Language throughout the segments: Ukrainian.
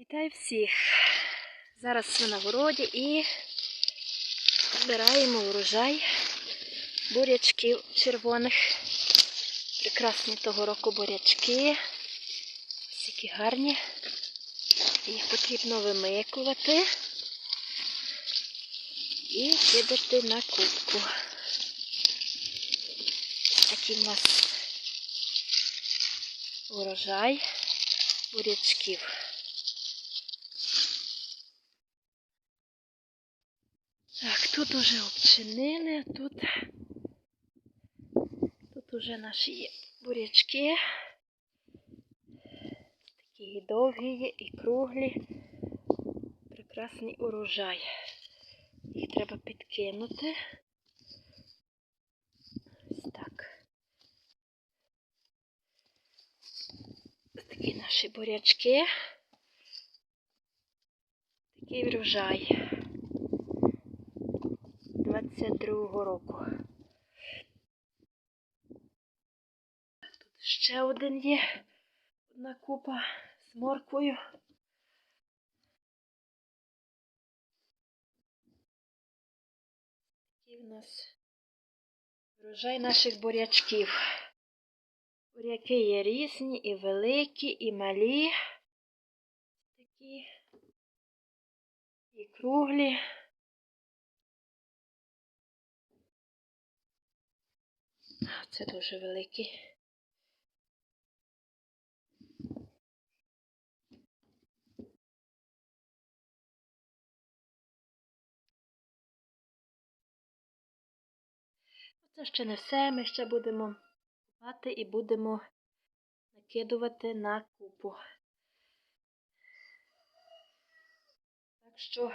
Вітаю всіх! Зараз ми на городі і збираємо урожай бурячків червоних. Прекрасні того року бурячки. Які гарні. Їх потрібно вимикувати і кидати на кубку. Такий в нас урожай бурячків. Так, тут уже обчинили, тут, тут уже наші бурячки. Такі довгі є, і круглі. Прекрасний урожай. Їх треба підкинути. Ось так. Ось такі наші бурячки. Такий врожай. 22-го року. Тут ще один є. Одна купа з морквою. Такий в нас врожай наших бурячків. Буряки є різні, і великі, і малі. Такі. І круглі. Це дуже великий. Це ще не все. Ми ще будемо купати і будемо накидувати на купу. Так що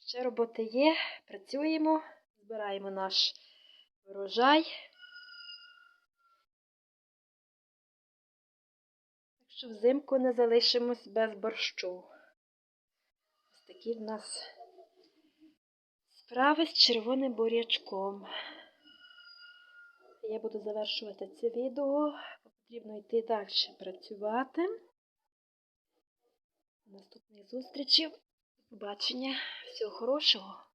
ще роботи є, працюємо, збираємо наш врожай. Що взимку не залишимось без борщу. Ось такі в нас справи з червоним бурячком. Я буду завершувати це відео. Потрібно йти далі працювати. Наступних зустрічей. До побачення. Всього хорошого.